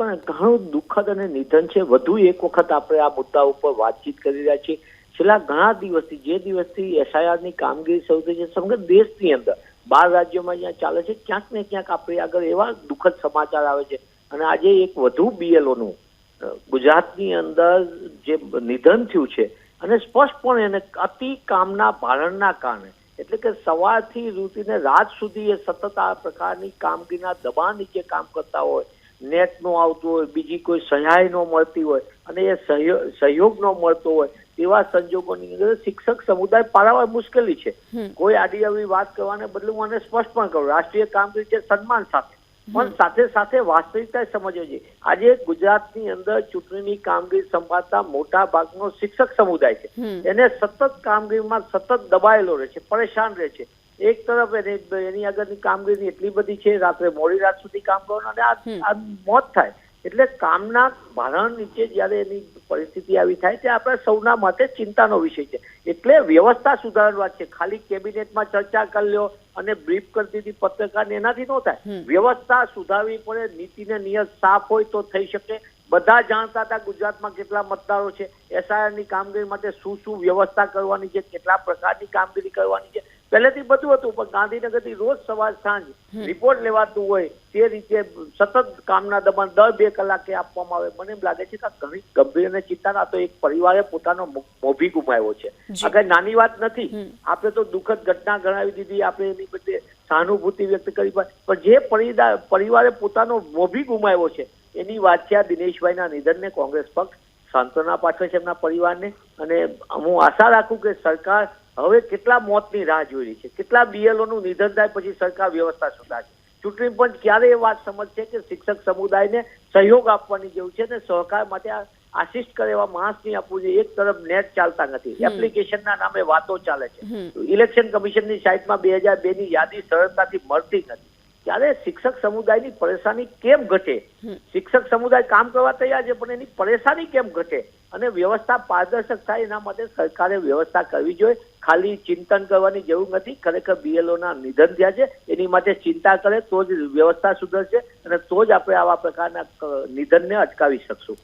ચોક્કસપણે ઘણું દુઃખદ અને નિધન છે. વધુ એક વખત આપણે આ મુદ્દા ઉપર વાતચીત કરી રહ્યા છીએ. છેલ્લા ઘણા દિવસથી, જે દિવસથી એસઆઈઆરની કામગીરી શરૂ થઈ છે, સમગ્ર દેશની અંદર, બાર રાજ્યોમાં જ્યાં ચાલે છે, ક્યાંક ને ક્યાંક આપણે આગળ એવા દુઃખદ સમાચાર આવે છે. અને આજે એક વધુ બીએલઓનું ગુજરાતની અંદર જે નિધન થયું છે, અને સ્પષ્ટપણે એને અતિ કામના ભારણના કારણે, એટલે કે સવારથી રૂટીને રાત સુધી એ સતત આ પ્રકારની કામગીરીના દબાણ નીચે કામ કરતા હોય નેટ નો આવતું હોય બીજી કોઈ સહાય ન મળતી હોય અને એ સહયોગ ન મળતો હોય તેવા સંજોગોની અંદર શિક્ષક સમુદાય પાળવા મુશ્કેલી છે. કોઈ આડી આવી વાત કરવાને બદલે હું આને સ્પષ્ટ પણ કરું રાષ્ટ્રીય કામગીરી છે સન્માન સાથે. પણ સાથે સાથે વાસ્તવિકતા સમજવી છે. આજે ગુજરાતની અંદર ચૂંટણીની કામગીરી સંભાળતા મોટા ભાગનો શિક્ષક સમુદાય છે. એને સતત કામગીરીમાં સતત દબાયેલો રહે છે પરેશાન રહે છે. એક તરફ એને એની આગળની કામગીરી એટલી બધી છે રાત્રે મોડી રાત સુધી કામ કરવાનું અને આ મોત થાય. એટલે કામના ભારણ નીચે જ્યારે એની પરિસ્થિતિ આવી થાય તે આપણા સૌના માટે ચિંતાનો વિષય છે. એટલે વ્યવસ્થા સુધારવા છે. ખાલી કેબિનેટમાં ચર્ચા કરી લ્યો અને બ્રીફ કરી દીધી પત્રકારને એનાથી ન થાય. વ્યવસ્થા સુધારવી પડે નીતિને નિયત સાફ હોય તો થઈ શકે. બધા જાણતા હતા ગુજરાતમાં કેટલા મતદારો છે. એસઆઈઆરની કામગીરી માટે શું શું વ્યવસ્થા કરવાની છે કેટલા પ્રકારની કામગીરી કરવાની છે. પહેલેથી બધું હતું પણ ગાંધીનગરથી રોજ સવાર સાંજ રિપોર્ટ લેવાતું હોય તે રીતે સતત કામના દબાણ દર બે કલાકે આપવામાં આવે. મને એમ લાગે છે કે ઘણી ગંભીર અને ચિંતાના તો એક પરિવારે પોતાનો મોભી ગુમાવ્યો છે. આ કઈ નાની વાત નથી આપણે તો દુઃખદ ઘટના ગણાવી દીધી આપણે એની બધે સહાનુભૂતિ વ્યક્ત કરી પણ પણ જે પરિદા- પરિવારે પોતાનો મોભી ગુમાવ્યો છે એની વાત છે આ દિનેશભાઈના નિધનને કોંગ્રેસ પક્ષ સાંત્વના પાઠવે છે એમના પરિવારને. અને હું આશા રાખું કે સરકાર હવે કેટલા મોતની રાહ જોઈ રહી છે? કેટલા બીએલઓનું નું નિધન થાય પછી સરકાર વ્યવસ્થા સુધારશે ચૂંટણી પંચ ક્યારે એ વાત સમજશે કે શિક્ષક સમુદાયને સહયોગ આપવાની જેવું છે અને સહકાર માટે આશિષ્ટ કરે એવા માણસ નહીં આપવું જોઈએ. એક તરફ નેટ ચાલતા નથી. એપ્લિકેશનના નામે વાતો ચાલે છે. ઇલેક્શન કમિશનની સાઇટમાં બે હજાર બે ની યાદી સરળતાથી મળતી નથી. ત્યારે શિક્ષક સમુદાયની પરેશાની કેમ ઘટે? શિક્ષક સમુદાય કામ કરવા તૈયાર છે પણ એની પરેશાની કેમ ઘટે? અને વ્યવસ્થા પારદર્શક થાય એના માટે સરકારે વ્યવસ્થા કરવી જોઈએ. ખાલી ચિંતન કરવાની જરૂર નથી. ખરેખર બીએલઓના નિધન થયા છે. એની માટે ચિંતા કરે તો જ વ્યવસ્થા સુધરશે અને તો જ આપણે આવા પ્રકારના નિધનને અટકાવી શકશું.